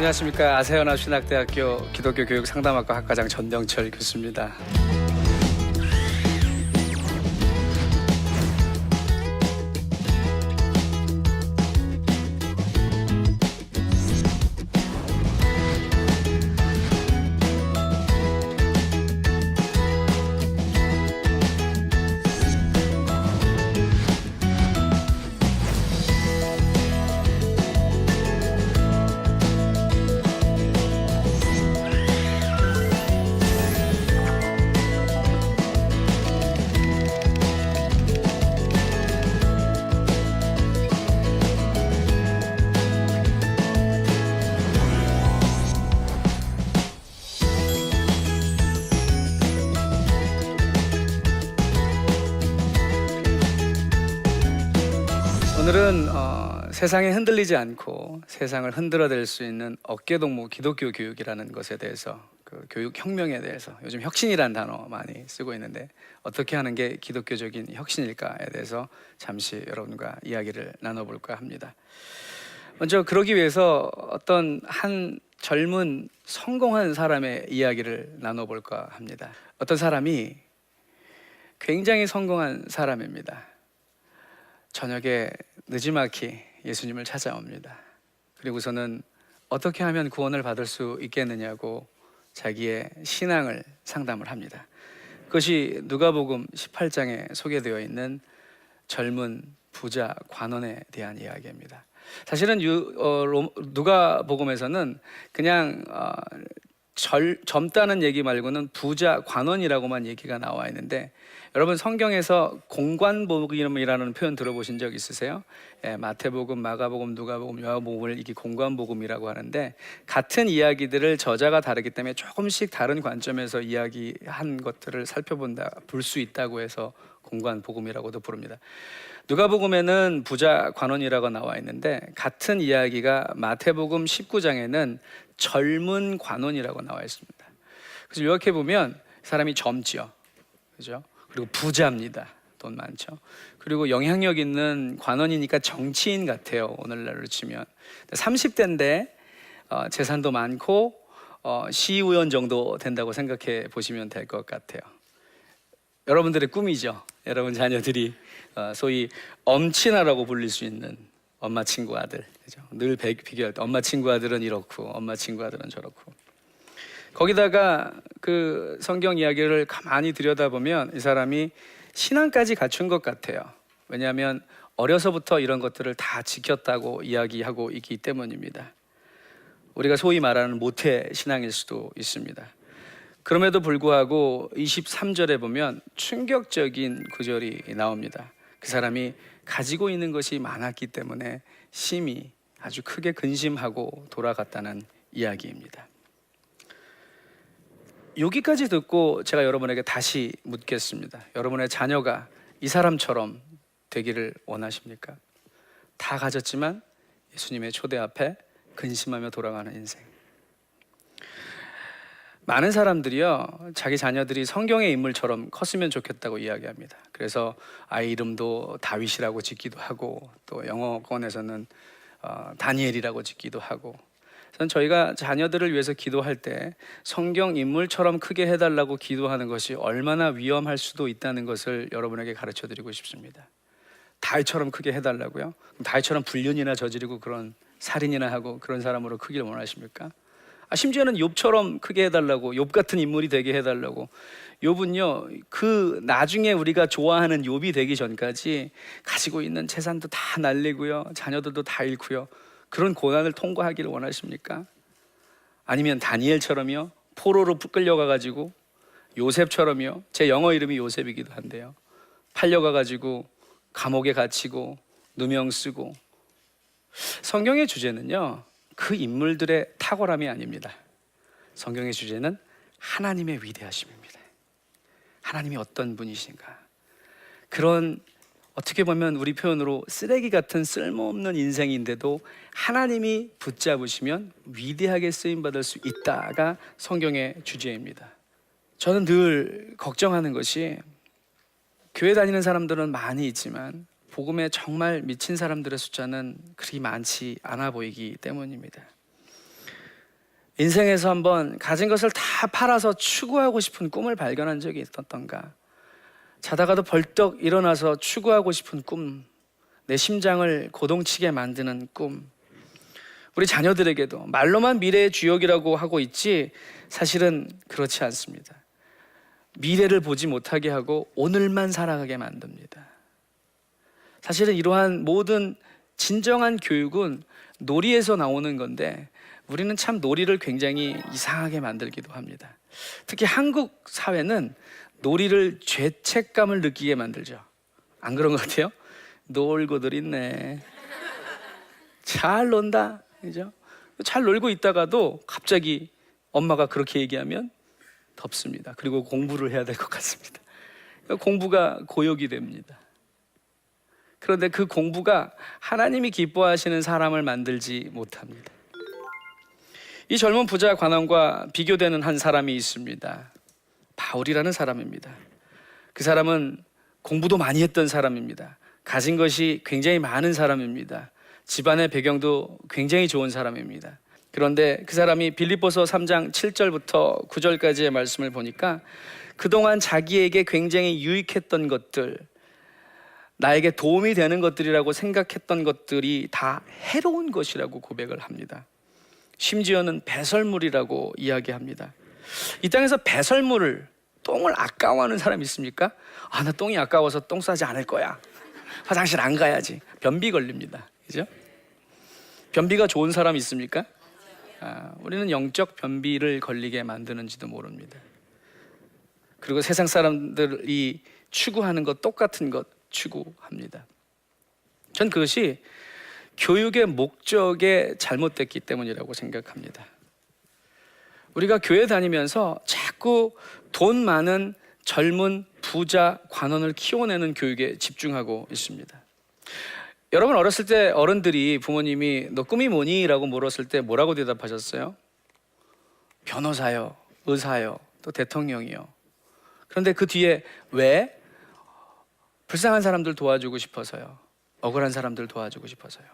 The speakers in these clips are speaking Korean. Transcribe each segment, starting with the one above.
안녕하십니까 아세아나 신학대학교 기독교 교육 상담학과 학과장 전병철 교수입니다. 세상에 흔들리지 않고 세상을 흔들어댈 수 있는 어깨동무 기독교 교육이라는 것에 대해서 그 교육 혁명에 대해서 요즘 혁신이라는 단어 많이 쓰고 있는데 어떻게 하는 게 기독교적인 혁신일까에 대해서 잠시 여러분과 이야기를 나눠볼까 합니다. 먼저 그러기 위해서 어떤 한 젊은 성공한 사람의 이야기를 나눠볼까 합니다. 어떤 사람이 굉장히 성공한 사람입니다. 저녁에 늦지막히 예수님을 찾아옵니다. 그리고서는 어떻게 하면 구원을 받을 수 있겠느냐고 자기의 신앙을 상담을 합니다. 그것이 누가복음 18장에 소개되어 있는 젊은 부자 관원에 대한 이야기입니다. 사실은 유, 어, 로- 누가복음에서는 그냥 어, 절, 젊다는 얘기 말고는 부자 관원이라고만 얘기가 나와 있는데 여러분 성경에서 공관복음이라는 표현 들어보신 적 있으세요? 예, 마태복음, 마가복음, 누가복음, 요한복음을 이게 공관복음이라고 하는데 같은 이야기들을 저자가 다르기 때문에 조금씩 다른 관점에서 이야기한 것들을 살펴본다 볼 수 있다고 해서 공관복음이라고도 부릅니다. 누가복음에는 부자 관원이라고 나와 있는데 같은 이야기가 마태복음 19장에는 젊은 관원이라고 나와 있습니다. 그래서 이렇게 보면 사람이 젊지요. 그죠? 그리고 부자입니다. 돈 많죠. 그리고 영향력 있는 관원이니까 정치인 같아요. 오늘날로 치면 30대인데 어, 재산도 많고 어, 시의원 정도 된다고 생각해 보시면 될 것 같아요. 여러분들의 꿈이죠. 여러분 자녀들이 어, 소위 엄친아라고 불릴 수 있는 엄마 친구 아들. 그죠? 늘 비- 비교할 때 엄마 친구 아들은 이렇고 엄마 친구 아들은 저렇고. 거기다가 그 성경 이야기를 가만히 들여다보면 이 사람이 신앙까지 갖춘 것 같아요. 왜냐하면 어려서부터 이런 것들을 다 지켰다고 이야기하고 있기 때문입니다. 우리가 소위 말하는 모태 신앙일 수도 있습니다. 그럼에도 불구하고 23절에 보면 충격적인 구절이 나옵니다. 그 사람이 가지고 있는 것이 많았기 때문에 심히 아주 크게 근심하고 돌아갔다는 이야기입니다. 여기까지 듣고 제가 여러분에게 다시 묻겠습니다. 여러분의 자녀가 이 사람처럼 되기를 원하십니까? 다 가졌지만 예수님의 초대 앞에 근심하며 돌아가는 인생. 많은 사람들이요 자기 자녀들이 성경의 인물처럼 컸으면 좋겠다고 이야기합니다. 그래서 아이 이름도 다윗이라고 짓기도 하고 또 영어권에서는 어, 다니엘이라고 짓기도 하고. 저는 저희가 자녀들을 위해서 기도할 때 성경 인물처럼 크게 해달라고 기도하는 것이 얼마나 위험할 수도 있다는 것을 여러분에게 가르쳐 드리고 싶습니다. 다윗처럼 크게 해달라고요? 그럼 다윗처럼 불륜이나 저지르고 그런 살인이나 하고 그런 사람으로 크기를 원하십니까? 아, 심지어는 욥처럼 크게 해달라고 욥 같은 인물이 되게 해달라고 욥은요 그 나중에 우리가 좋아하는 욥이 되기 전까지 가지고 있는 재산도 다 날리고요 자녀들도 다 잃고요 그런 고난을 통과하기를 원하십니까? 아니면 다니엘처럼요 포로로 끌려가 가지고 요셉처럼요 제 영어 이름이 요셉이기도 한데요 팔려가 가지고 감옥에 갇히고 누명 쓰고 성경의 주제는요 그 인물들의 탁월함이 아닙니다. 성경의 주제는 하나님의 위대하심입니다. 하나님이 어떤 분이신가? 그런 어떻게 보면 우리 표현으로 쓰레기 같은 쓸모없는 인생인데도 하나님이 붙잡으시면 위대하게 쓰임 받을 수 있다가 성경의 주제입니다. 저는 늘 걱정하는 것이 교회 다니는 사람들은 많이 있지만 복음에 정말 미친 사람들의 숫자는 그리 많지 않아 보이기 때문입니다. 인생에서 한번 가진 것을 다 팔아서 추구하고 싶은 꿈을 발견한 적이 있었던가? 자다가도 벌떡 일어나서 추구하고 싶은 꿈, 내 심장을 고동치게 만드는 꿈. 우리 자녀들에게도 말로만 미래의 주역이라고 하고 있지 사실은 그렇지 않습니다. 미래를 보지 못하게 하고 오늘만 살아가게 만듭니다. 사실은 이러한 모든 진정한 교육은 놀이에서 나오는 건데 우리는 참 놀이를 굉장히 이상하게 만들기도 합니다. 특히 한국 사회는 놀이를 죄책감을 느끼게 만들죠. 안 그런 것 같아요? 놀고들 있네. 잘 논다. 그죠? 잘 놀고 있다가도 갑자기 엄마가 그렇게 얘기하면 덥습니다. 그리고 공부를 해야 될 것 같습니다. 공부가 고역이 됩니다. 그런데 그 공부가 하나님이 기뻐하시는 사람을 만들지 못합니다. 이 젊은 부자 관원과 비교되는 한 사람이 있습니다. 바울이라는 사람입니다. 그 사람은 공부도 많이 했던 사람입니다. 가진 것이 굉장히 많은 사람입니다. 집안의 배경도 굉장히 좋은 사람입니다. 그런데 그 사람이 빌립보서 3장 7절부터 9절까지의 말씀을 보니까 그동안 자기에게 굉장히 유익했던 것들, 나에게 도움이 되는 것들이라고 생각했던 것들이 다 해로운 것이라고 고백을 합니다. 심지어는 배설물이라고 이야기합니다. 이 땅에서 배설물을 똥을 아까워하는 사람 있습니까? 아, 나 똥이 아까워서 똥 싸지 않을 거야. 화장실 안 가야지. 변비 걸립니다. 그죠? 변비가 좋은 사람 있습니까? 아, 우리는 영적 변비를 걸리게 만드는지도 모릅니다. 그리고 세상 사람들이 추구하는 것 똑같은 것 추구합니다. 전 그것이 교육의 목적에 잘못됐기 때문이라고 생각합니다. 우리가 교회 다니면서 자꾸 돈 많은 젊은 부자 관원을 키워내는 교육에 집중하고 있습니다. 여러분 어렸을 때 어른들이 부모님이 너 꿈이 뭐니?라고 물었을 때 뭐라고 대답하셨어요? 변호사요, 의사요, 또 대통령이요. 그런데 그 뒤에 왜? 불쌍한 사람들 도와주고 싶어서요. 억울한 사람들 도와주고 싶어서요.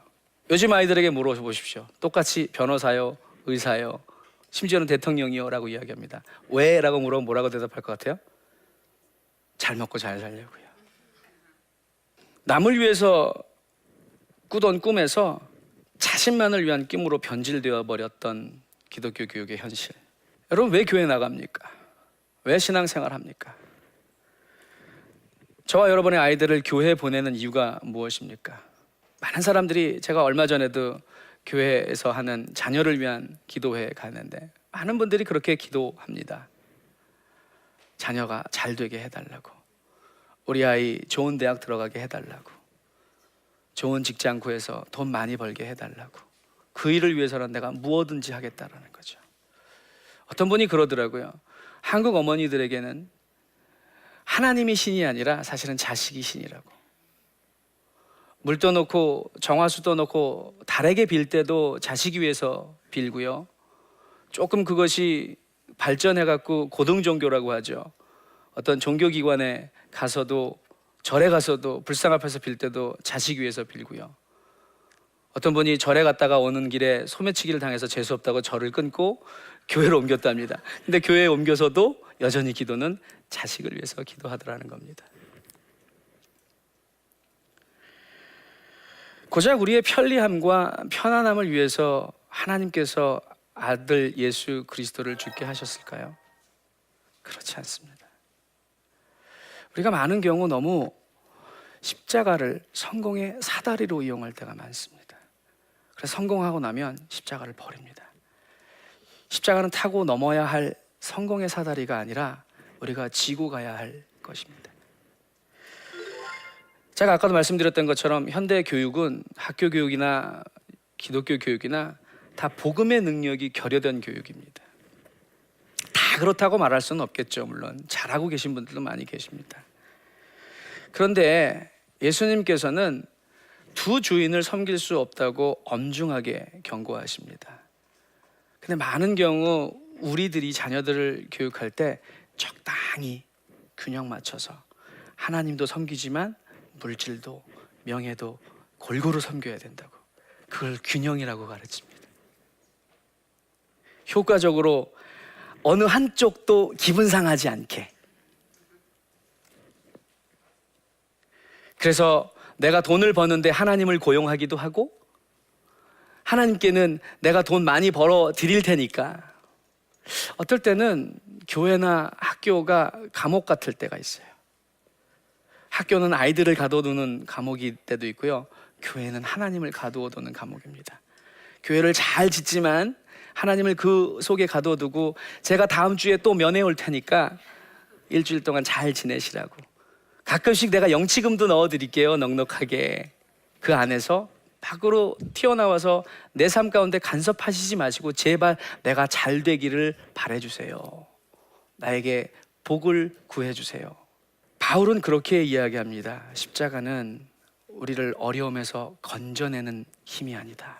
요즘 아이들에게 물어보십시오. 똑같이 변호사요, 의사요, 심지어는 대통령이요라고 이야기합니다. 왜라고 물어보면 뭐라고 대답할 것 같아요? 잘 먹고 잘 살려고요. 남을 위해서 꾸던 꿈에서 자신만을 위한 꿈으로 변질되어 버렸던 기독교 교육의 현실. 여러분 왜 교회 나갑니까? 왜 신앙생활 합니까? 저와 여러분의 아이들을 교회에 보내는 이유가 무엇입니까? 많은 사람들이 제가 얼마 전에도 교회에서 하는 자녀를 위한 기도회에 갔는데 많은 분들이 그렇게 기도합니다. 자녀가 잘 되게 해달라고. 우리 아이 좋은 대학 들어가게 해달라고. 좋은 직장 구해서 돈 많이 벌게 해달라고. 그 일을 위해서는 내가 무엇든지 하겠다라는 거죠. 어떤 분이 그러더라고요. 한국 어머니들에게는 하나님이 신이 아니라 사실은 자식이 신이라고. 물 떠놓고 정화수 떠놓고 달에게 빌 때도 자식이 위해서 빌고요. 조금 그것이 발전해 갖고 고등 종교라고 하죠. 어떤 종교 기관에 가서도 절에 가서도 불상 앞에서 빌 때도 자식 위해서 빌고요. 어떤 분이 절에 갔다가 오는 길에 소매치기를 당해서 재수 없다고 절을 끊고 교회로 옮겼답니다. 근데 교회에 옮겨서도 여전히 기도는 자식을 위해서 기도하더라는 겁니다. 고작 우리의 편리함과 편안함을 위해서 하나님께서 아들 예수 그리스도를 죽게 하셨을까요? 그렇지 않습니다. 우리가 많은 경우 너무 십자가를 성공의 사다리로 이용할 때가 많습니다. 그래서 성공하고 나면 십자가를 버립니다. 십자가는 타고 넘어야 할 성공의 사다리가 아니라 우리가 지고 가야 할 것입니다. 제가 아까도 말씀드렸던 것처럼 현대 교육은 학교 교육이나 기독교 교육이나 다 복음의 능력이 결여된 교육입니다. 다 그렇다고 말할 수는 없겠죠. 물론 잘하고 계신 분들도 많이 계십니다. 그런데 예수님께서는 두 주인을 섬길 수 없다고 엄중하게 경고하십니다. 근데 많은 경우 우리들이 자녀들을 교육할 때 적당히 균형 맞춰서 하나님도 섬기지만 물질도 명예도 골고루 섬겨야 된다고 그걸 균형이라고 가르칩니다. 효과적으로 어느 한쪽도 기분 상하지 않게. 그래서 내가 돈을 버는데 하나님을 고용하기도 하고 하나님께는 내가 돈 많이 벌어 드릴 테니까 어떨 때는 교회나 학교가 감옥 같을 때가 있어요. 학교는 아이들을 가둬두는 감옥일 때도 있고요. 교회는 하나님을 가두어두는 감옥입니다. 교회를 잘 짓지만 하나님을 그 속에 가둬두고 제가 다음 주에 또 면회 올 테니까 일주일 동안 잘 지내시라고. 가끔씩 내가 영치금도 넣어드릴게요. 넉넉하게. 그 안에서 밖으로 튀어나와서 내 삶 가운데 간섭하시지 마시고 제발 내가 잘 되기를 바래주세요. 나에게 복을 구해주세요. 바울은 그렇게 이야기합니다. 십자가는 우리를 어려움에서 건져내는 힘이 아니다.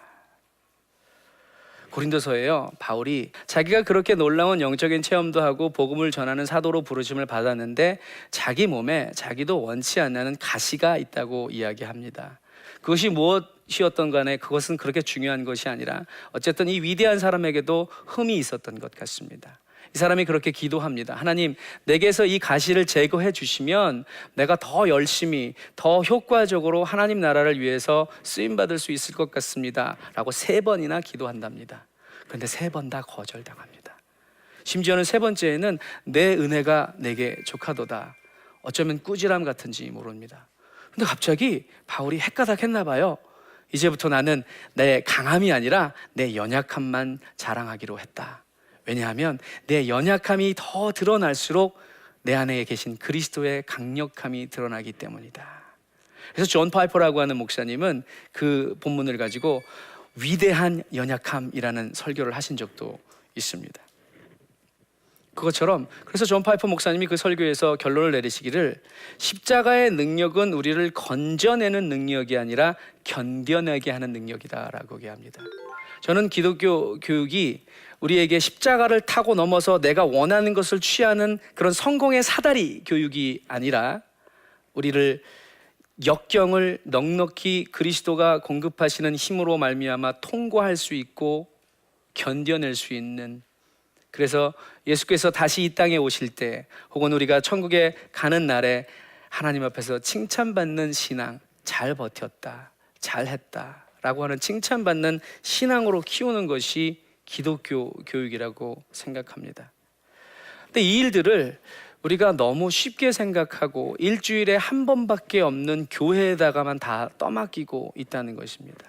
고린도서에요. 바울이 자기가 그렇게 놀라운 영적인 체험도 하고 복음을 전하는 사도로 부르심을 받았는데 자기 몸에 자기도 원치 않는 가시가 있다고 이야기합니다. 그것이 무엇이었던 간에 그것은 그렇게 중요한 것이 아니라 어쨌든 이 위대한 사람에게도 흠이 있었던 것 같습니다. 이 사람이 그렇게 기도합니다. 하나님, 내게서 이 가시를 제거해 주시면 내가 더 열심히, 더 효과적으로 하나님 나라를 위해서 쓰임 받을 수 있을 것 같습니다. 라고 세 번이나 기도한답니다. 그런데 세 번 다 거절당합니다. 심지어는 세 번째에는 내 은혜가 내게 족하도다. 어쩌면 꾸지람 같은지 모릅니다. 근데 갑자기 바울이 헷가닥했나 봐요. 이제부터 나는 내 강함이 아니라 내 연약함만 자랑하기로 했다. 왜냐하면 내 연약함이 더 드러날수록 내 안에 계신 그리스도의 강력함이 드러나기 때문이다. 그래서 존 파이퍼라고 하는 목사님은 그 본문을 가지고 위대한 연약함이라는 설교를 하신 적도 있습니다. 그것처럼 그래서 존 파이퍼 목사님이 그 설교에서 결론을 내리시기를 십자가의 능력은 우리를 건져내는 능력이 아니라 견뎌내게 하는 능력이다라고 얘기합니다. 저는 기독교 교육이 우리에게 십자가를 타고 넘어서 내가 원하는 것을 취하는 그런 성공의 사다리 교육이 아니라 우리를 역경을 넉넉히 그리스도가 공급하시는 힘으로 말미암아 통과할 수 있고 견뎌낼 수 있는. 그래서 예수께서 다시 이 땅에 오실 때 혹은 우리가 천국에 가는 날에 하나님 앞에서 칭찬받는 신앙 잘 버텼다 잘 했다 라고 하는 칭찬받는 신앙으로 키우는 것이 기독교 교육이라고 생각합니다. 근데 이 일들을 우리가 너무 쉽게 생각하고 일주일에 한 번밖에 없는 교회에다가만 다 떠맡기고 있다는 것입니다.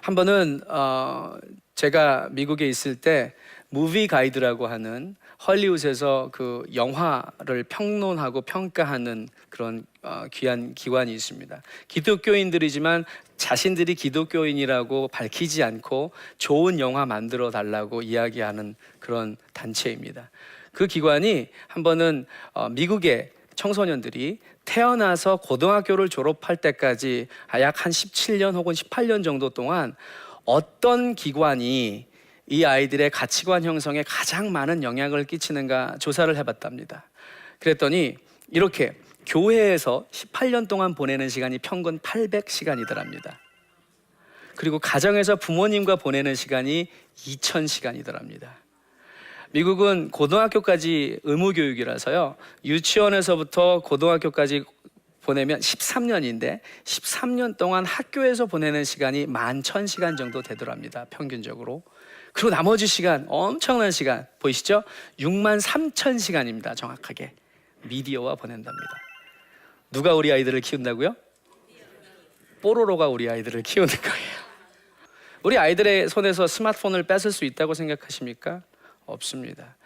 한 번은 어, 제가 미국에 있을 때 무비 가이드라고 하는 헐리우드에서 그 영화를 평론하고 평가하는 그런 어, 귀한 기관이 있습니다. 기독교인들이지만 자신들이 기독교인이라고 밝히지 않고 좋은 영화 만들어 달라고 이야기하는 그런 단체입니다. 그 기관이 한 번은 어, 미국의 청소년들이 태어나서 고등학교를 졸업할 때까지 약 한 17년 혹은 18년 정도 동안 어떤 기관이 이 아이들의 가치관 형성에 가장 많은 영향을 끼치는가 조사를 해봤답니다. 그랬더니 이렇게 교회에서 18년 동안 보내는 시간이 평균 800시간이더랍니다. 그리고 가정에서 부모님과 보내는 시간이 2000시간이더랍니다. 미국은 고등학교까지 의무 교육이라서요. 유치원에서부터 고등학교까지 보내면 13년인데 13년 동안 학교에서 보내는 시간이 11,000시간 정도 되더랍니다. 평균적으로. 그리고 나머지 시간 엄청난 시간 보이시죠? 6만 3천 시간입니다. 정확하게 미디어와 보낸답니다. 누가 우리 아이들을 키운다고요? 뽀로로가 우리 아이들을 키우는 거예요. 우리 아이들의 손에서 스마트폰을 뺏을 수 있다고 생각하십니까? 없습니다.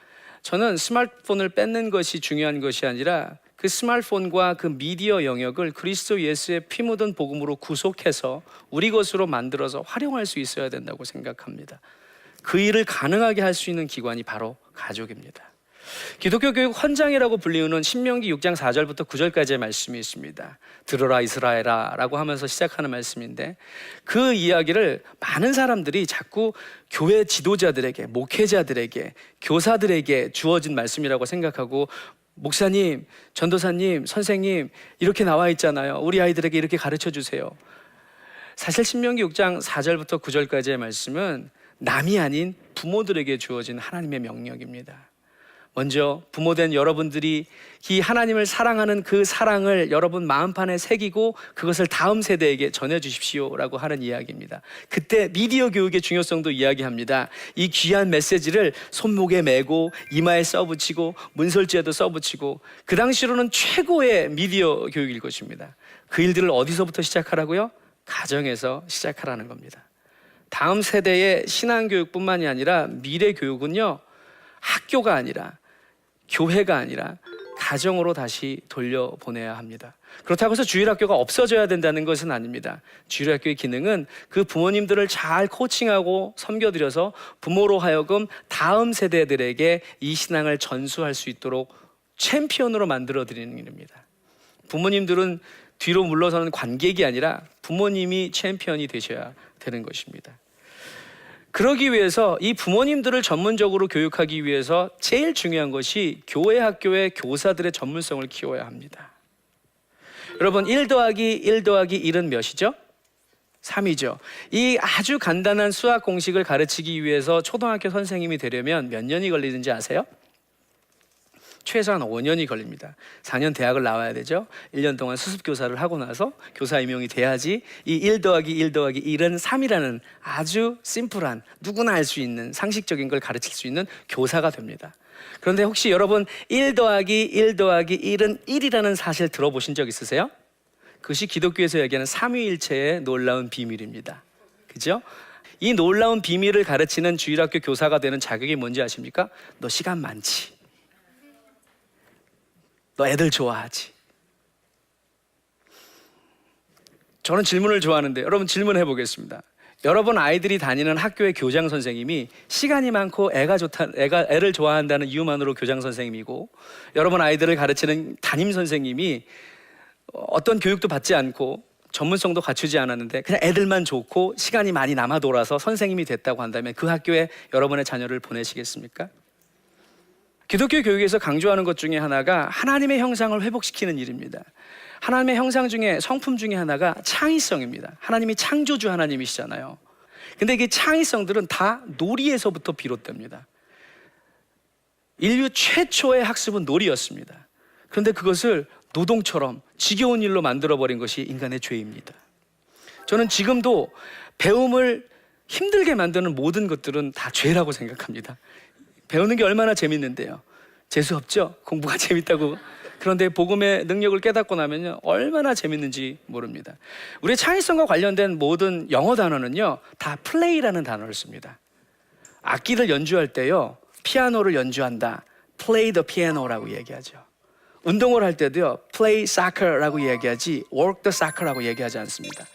저는 스마트폰을 뺏는 것이 중요한 것이 아니라 그 스마트폰과 그 미디어 영역을 그리스도 예수의 피 묻은 복음으로 구속해서 우리 것으로 만들어서 활용할 수 있어야 된다고 생각합니다. 그 일을 가능하게 할 수 있는 기관이 바로 가족입니다. 기독교 교육 헌장이라고 불리우는 신명기 6장 4절부터 9절까지의 말씀이 있습니다. 들어라 이스라엘아라고 하면서 시작하는 말씀인데 그 이야기를 많은 사람들이 자꾸 교회 지도자들에게 목회자들에게 교사들에게 주어진 말씀이라고 생각하고 목사님, 전도사님, 선생님 이렇게 나와 있잖아요. 우리 아이들에게 이렇게 가르쳐 주세요. 사실 신명기 6장 4절부터 9절까지의 말씀은 남이 아닌 부모들에게 주어진 하나님의 명령입니다. 먼저 부모된 여러분들이 이 하나님을 사랑하는 그 사랑을 여러분 마음판에 새기고 그것을 다음 세대에게 전해 주십시오라고 하는 이야기입니다. 그때 미디어 교육의 중요성도 이야기합니다. 이 귀한 메시지를 손목에 메고 이마에 써붙이고 문설지에도 써붙이고 그 당시로는 최고의 미디어 교육일 것입니다. 그 일들을 어디서부터 시작하라고요? 가정에서 시작하라는 겁니다. 다음 세대의 신앙 교육뿐만이 아니라 미래 교육은요. 학교가 아니라 교회가 아니라 가정으로 다시 돌려보내야 합니다. 그렇다고 해서 주일학교가 없어져야 된다는 것은 아닙니다. 주일학교의 기능은 그 부모님들을 잘 코칭하고 섬겨드려서 부모로 하여금 다음 세대들에게 이 신앙을 전수할 수 있도록 챔피언으로 만들어 드리는 일입니다. 부모님들은 뒤로 물러서는 관객이 아니라 부모님이 챔피언이 되셔야 되는 것입니다. 그러기 위해서 이 부모님들을 전문적으로 교육하기 위해서 제일 중요한 것이 교회 학교의 교사들의 전문성을 키워야 합니다. 여러분 1 더하기 1 더하기 1은 몇이죠? 3이죠. 이 아주 간단한 수학 공식을 가르치기 위해서 초등학교 선생님이 되려면 몇 년이 걸리는지 아세요? 최소한 5년이 걸립니다. 4년 대학을 나와야 되죠. 1년 동안 수습 교사를 하고 나서 교사 임용이 돼야지 이 1 더하기 1 더하기 1은 3이라는 아주 심플한 누구나 알 수 있는 상식적인 걸 가르칠 수 있는 교사가 됩니다. 그런데 혹시 여러분 1 더하기 1 더하기 1은 1이라는 사실 들어보신 적 있으세요? 그것이 기독교에서 얘기하는 삼위일체의 놀라운 비밀입니다. 그죠? 이 놀라운 비밀을 가르치는 주일학교 교사가 되는 자격이 뭔지 아십니까? 너 시간 많지. 너 애들 좋아하지. 저는 질문을 좋아하는데 여러분 질문해 보겠습니다. 여러분 아이들이 다니는 학교의 교장 선생님이 시간이 많고 애가 좋다, 애가 애를 좋아한다는 이유만으로 교장 선생님이고 여러분 아이들을 가르치는 담임 선생님이 어떤 교육도 받지 않고 전문성도 갖추지 않았는데 그냥 애들만 좋고 시간이 많이 남아 돌아서 선생님이 됐다고 한다면 그 학교에 여러분의 자녀를 보내시겠습니까? 기독교 교육에서 강조하는 것 중에 하나가 하나님의 형상을 회복시키는 일입니다. 하나님의 형상 중에 성품 중에 하나가 창의성입니다. 하나님이 창조주 하나님이시잖아요. 근데 이게 창의성들은 다 놀이에서부터 비롯됩니다. 인류 최초의 학습은 놀이였습니다. 그런데 그것을 노동처럼 지겨운 일로 만들어버린 것이 인간의 죄입니다. 저는 지금도 배움을 힘들게 만드는 모든 것들은 다 죄라고 생각합니다. 배우는 게 얼마나 재밌는데요. 재수 없죠? 공부가 재밌다고. 그런데 복음의 능력을 깨닫고 나면요. 얼마나 재밌는지 모릅니다. 우리의 창의성과 관련된 모든 영어 단어는요. 다 플레이라는 단어를 씁니다. 악기를 연주할 때요. 피아노를 연주한다. play the piano라고 얘기하죠. 운동을 할 때도요. play soccer라고 얘기하지 work the soccer라고 얘기하지 않습니다.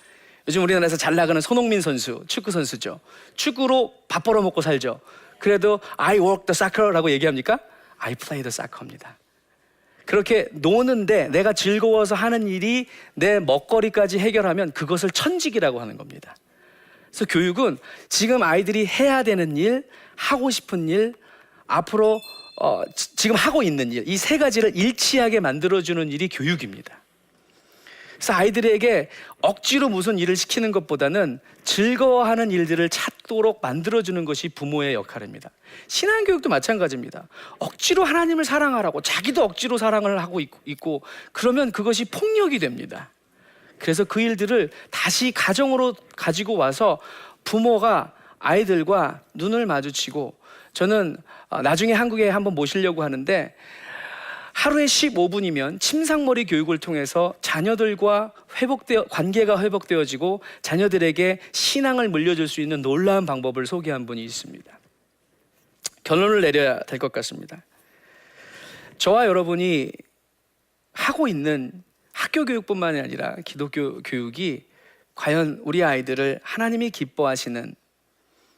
요즘 우리나라에서 잘 나가는 손흥민 선수, 축구 선수죠. 축구로 밥 벌어 먹고 살죠. 그래도 I work the soccer라고 얘기합니까? I play the soccer입니다. 그렇게 노는데 내가 즐거워서 하는 일이 내 먹거리까지 해결하면 그것을 천직이라고 하는 겁니다. 그래서 교육은 지금 아이들이 해야 되는 일, 하고 싶은 일, 앞으로 어, 지- 지금 하고 있는 일, 이 세 가지를 일치하게 만들어주는 일이 교육입니다. 그래서 아이들에게 억지로 무슨 일을 시키는 것보다는 즐거워하는 일들을 찾도록 만들어주는 것이 부모의 역할입니다. 신앙교육도 마찬가지입니다. 억지로 하나님을 사랑하라고 자기도 억지로 사랑을 하고 있- 있고 그러면 그것이 폭력이 됩니다. 그래서 그 일들을 다시 가정으로 가지고 와서 부모가 아이들과 눈을 마주치고 저는 어, 나중에 한국에 한번 모시려고 하는데 하루에 15분이면 침상머리 교육을 통해서 자녀들과 회복되어 관계가 회복되어지고 자녀들에게 신앙을 물려줄 수 있는 놀라운 방법을 소개한 분이 있습니다. 결론을 내려야 될 것 같습니다. 저와 여러분이 하고 있는 학교 교육뿐만이 아니라 기독교 교육이 과연 우리 아이들을 하나님이 기뻐하시는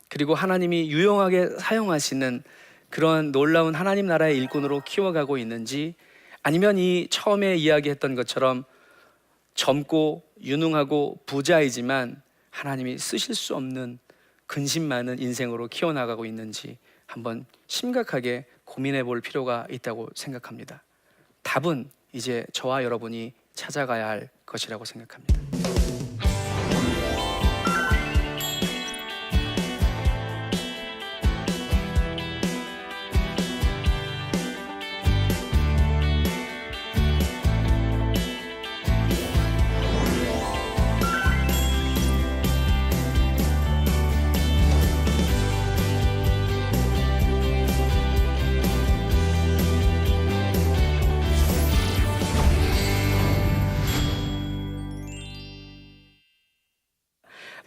그리고 하나님이 유용하게 사용하시는 그런 놀라운 하나님 나라의 일꾼으로 키워가고 있는지 아니면 이 처음에 이야기했던 것처럼 젊고 유능하고 부자이지만 하나님이 쓰실 수 없는 근심 많은 인생으로 키워나가고 있는지 한번 심각하게 고민해 볼 필요가 있다고 생각합니다. 답은 이제 저와 여러분이 찾아가야 할 것이라고 생각합니다.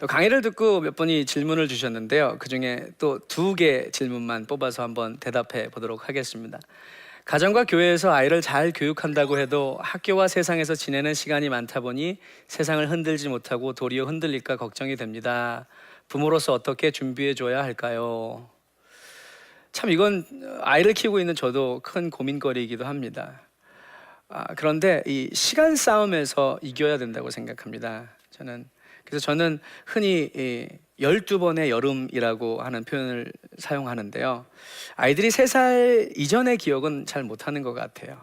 또 강의를 듣고 몇 분이 질문을 주셨는데요. 그 중에 또 두 개 질문만 뽑아서 한번 대답해 보도록 하겠습니다. 가정과 교회에서 아이를 잘 교육한다고 해도 학교와 세상에서 지내는 시간이 많다 보니 세상을 흔들지 못하고 도리어 흔들릴까 걱정이 됩니다. 부모로서 어떻게 준비해 줘야 할까요? 참 이건 아이를 키우고 있는 저도 큰 고민거리이기도 합니다. 아, 그런데 이 시간 싸움에서 이겨야 된다고 생각합니다. 저는 그래서 저는 흔히 이 12번의 여름이라고 하는 표현을 사용하는데요. 아이들이 3살 이전의 기억은 잘 못하는 것 같아요.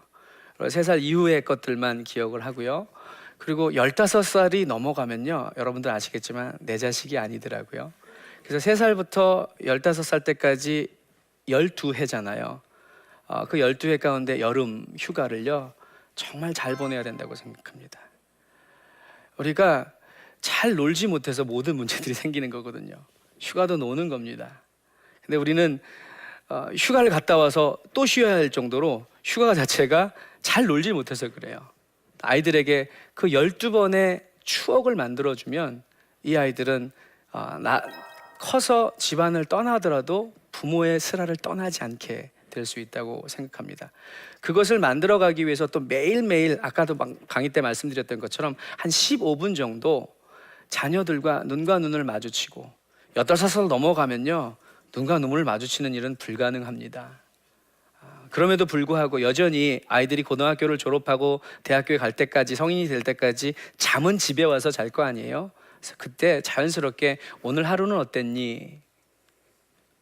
3살 이후의 것들만 기억을 하고요. 그리고 15살이 넘어가면요. 여러분들 아시겠지만 내 자식이 아니더라고요. 그래서 3살부터 15살 때까지 12회잖아요. 어, 그 12회 가운데 여름 휴가를요. 정말 잘 보내야 된다고 생각합니다. 우리가 잘 놀지 못해서 모든 문제들이 생기는 거거든요. 휴가도 노는 겁니다. 근데 우리는 어, 휴가를 갔다 와서 또 쉬어야 할 정도로 휴가 자체가 잘 놀지 못해서 그래요. 아이들에게 그 12번의 추억을 만들어주면 이 아이들은 어, 나, 커서 집안을 떠나더라도 부모의 슬하를 떠나지 않게 될 수 있다고 생각합니다. 그것을 만들어가기 위해서 또 매일매일 아까도 막 강의 때 말씀드렸던 것처럼 한 15분 정도 자녀들과 눈과 눈을 마주치고 여덟 살 넘어가면요 눈과 눈을 마주치는 일은 불가능합니다. 아, 그럼에도 불구하고 여전히 아이들이 고등학교를 졸업하고 대학교에 갈 때까지 성인이 될 때까지 잠은 집에 와서 잘 거 아니에요. 그래서 그때 자연스럽게 오늘 하루는 어땠니?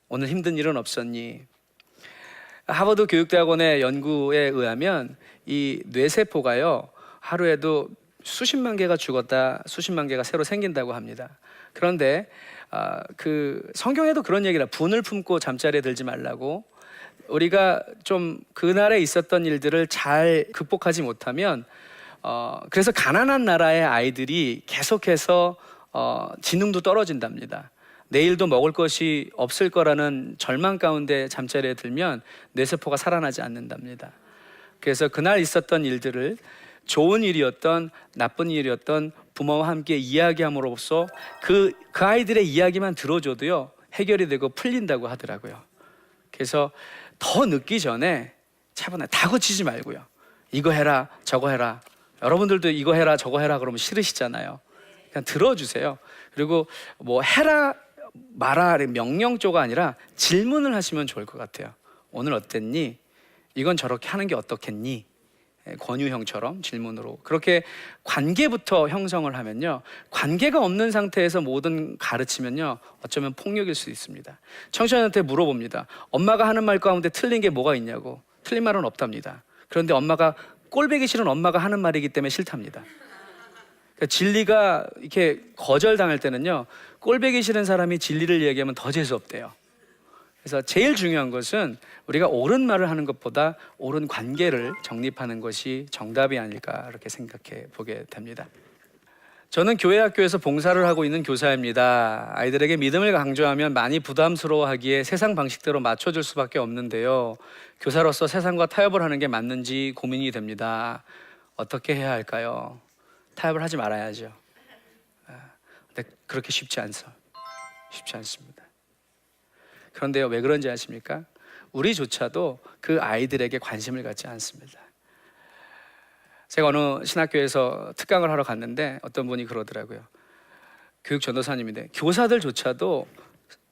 오늘 힘든 일은 없었니? 하버드 교육대학원의 연구에 의하면 이 뇌세포가요 하루에도 수십만 개가 죽었다 수십만 개가 새로 생긴다고 합니다. 그런데 아, 그 성경에도 그런 얘기라 분을 품고 잠자리에 들지 말라고 우리가 좀 그날에 있었던 일들을 잘 극복하지 못하면 어, 그래서 가난한 나라의 아이들이 계속해서 어, 지능도 떨어진답니다. 내일도 먹을 것이 없을 거라는 절망 가운데 잠자리에 들면 뇌세포가 살아나지 않는답니다. 그래서 그날 있었던 일들을 좋은 일이었던 나쁜 일이었던 부모와 함께 이야기함으로써 그, 그 아이들의 이야기만 들어줘도요 해결이 되고 풀린다고 하더라고요. 그래서 더 늦기 전에 차분하게 다 고치지 말고요. 이거 해라 저거 해라. 여러분들도 이거 해라 저거 해라 그러면 싫으시잖아요. 그냥 들어주세요. 그리고 뭐 해라 말아 명령조가 아니라 질문을 하시면 좋을 것 같아요. 오늘 어땠니? 이건 저렇게 하는 게 어떻겠니? 예, 권유형처럼 질문으로 그렇게 관계부터 형성을 하면요. 관계가 없는 상태에서 모든 가르치면요. 어쩌면 폭력일 수 있습니다. 청소년한테 물어봅니다. 엄마가 하는 말 가운데 틀린 게 뭐가 있냐고. 틀린 말은 없답니다. 그런데 엄마가 꼴배기 싫은 엄마가 하는 말이기 때문에 싫답니다. 그러니까 진리가 이렇게 거절당할 때는요. 꼴배기 싫은 사람이 진리를 얘기하면 더 재수 없대요 그래서 제일 중요한 것은 우리가 옳은 말을 하는 것보다 옳은 관계를 정립하는 것이 정답이 아닐까 이렇게 생각해 보게 됩니다. 저는 교회 학교에서 봉사를 하고 있는 교사입니다. 아이들에게 믿음을 강조하면 많이 부담스러워하기에 세상 방식대로 맞춰줄 수밖에 없는데요. 교사로서 세상과 타협을 하는 게 맞는지 고민이 됩니다. 어떻게 해야 할까요? 타협을 하지 말아야죠. 아, 근데 그렇게 쉽지 않죠. 쉽지 않습니다. 그런데요, 왜 그런지 아십니까? 우리조차도 그 아이들에게 관심을 갖지 않습니다. 제가 어느 신학교에서 특강을 하러 갔는데 어떤 분이 그러더라고요. 교육 전도사님인데 교사들조차도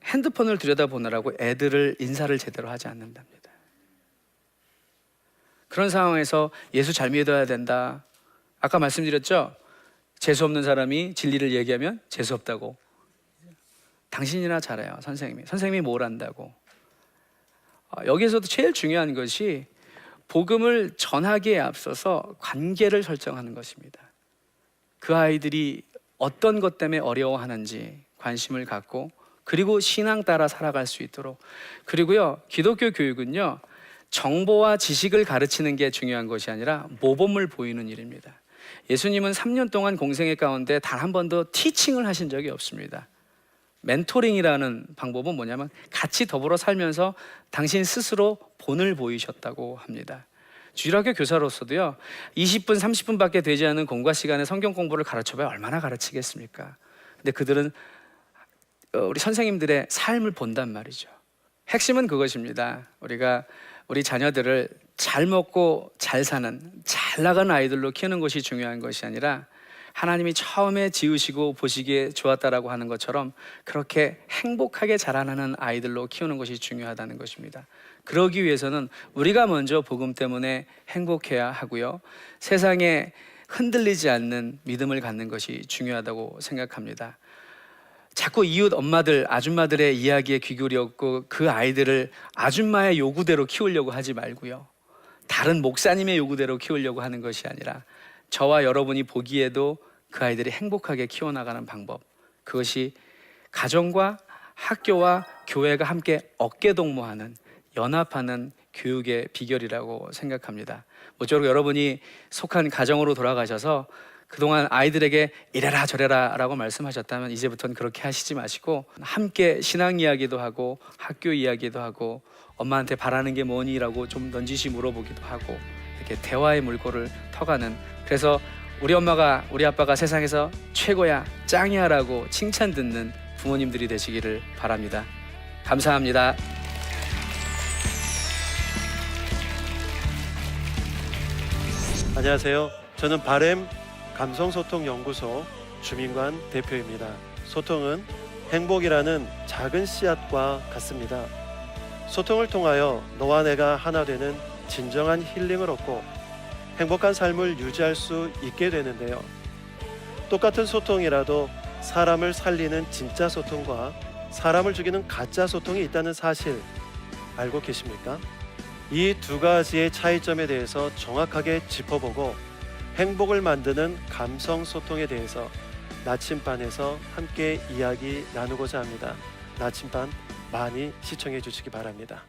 핸드폰을 들여다보느라고 애들을 인사를 제대로 하지 않는답니다. 그런 상황에서 예수 잘 믿어야 된다. 아까 말씀드렸죠? 재수 없는 사람이 진리를 얘기하면 재수 없다고 당신이나 잘해요, 선생님이. 선생님이 뭘 안다고. 어, 여기서도 제일 중요한 것이 복음을 전하기에 앞서서 관계를 설정하는 것입니다. 그 아이들이 어떤 것 때문에 어려워하는지 관심을 갖고 그리고 신앙 따라 살아갈 수 있도록 그리고요 기독교 교육은요 정보와 지식을 가르치는 게 중요한 것이 아니라 모범을 보이는 일입니다. 예수님은 3년 동안 공생애 가운데 단 한 번도 티칭을 하신 적이 없습니다. 멘토링이라는 방법은 뭐냐면 같이 더불어 살면서 당신 스스로 본을 보이셨다고 합니다. 주일학교 교사로서도요, 20분, 30분밖에 되지 않은 공과 시간에 성경 공부를 가르쳐봐야 얼마나 가르치겠습니까? 근데 그들은 어, 우리 선생님들의 삶을 본단 말이죠. 핵심은 그것입니다. 우리가 우리 자녀들을 잘 먹고 잘 사는 잘 나가는 아이들로 키우는 것이 중요한 것이 아니라 하나님이 처음에 지으시고 보시기에 좋았다라고 하는 것처럼 그렇게 행복하게 자라나는 아이들로 키우는 것이 중요하다는 것입니다. 그러기 위해서는 우리가 먼저 복음 때문에 행복해야 하고요. 세상에 흔들리지 않는 믿음을 갖는 것이 중요하다고 생각합니다. 자꾸 이웃 엄마들, 아줌마들의 이야기에 귀 기울였고 그 아이들을 아줌마의 요구대로 키우려고 하지 말고요. 다른 목사님의 요구대로 키우려고 하는 것이 아니라 저와 여러분이 보기에도 그 아이들이 행복하게 키워나가는 방법. 그것이 가정과 학교와 교회가 함께 어깨동무하는 연합하는 교육의 비결이라고 생각합니다. 모쪼록 여러분이 속한 가정으로 돌아가셔서 그동안 아이들에게 이래라 저래라 라고 말씀하셨다면 이제부터는 그렇게 하시지 마시고 함께 신앙 이야기도 하고 학교 이야기도 하고 엄마한테 바라는 게 뭐니 라고 좀 넌지시 물어보기도 하고 이렇게 대화의 물꼬를 터가는 그래서 우리 엄마가 우리 아빠가 세상에서 최고야 짱이야라고 칭찬 듣는 부모님들이 되시기를 바랍니다. 감사합니다. 안녕하세요. 저는 바램 감성소통연구소 주민관 대표입니다. 소통은 행복이라는 작은 씨앗과 같습니다. 소통을 통하여 너와 내가 하나 되는 진정한 힐링을 얻고 행복한 삶을 유지할 수 있게 되는데요. 똑같은 소통이라도 사람을 살리는 진짜 소통과 사람을 죽이는 가짜 소통이 있다는 사실 알고 계십니까? 이 두 가지의 차이점에 대해서 정확하게 짚어보고 행복을 만드는 감성 소통에 대해서 나침반에서 함께 이야기 나누고자 합니다. 나침반 많이 시청해 주시기 바랍니다.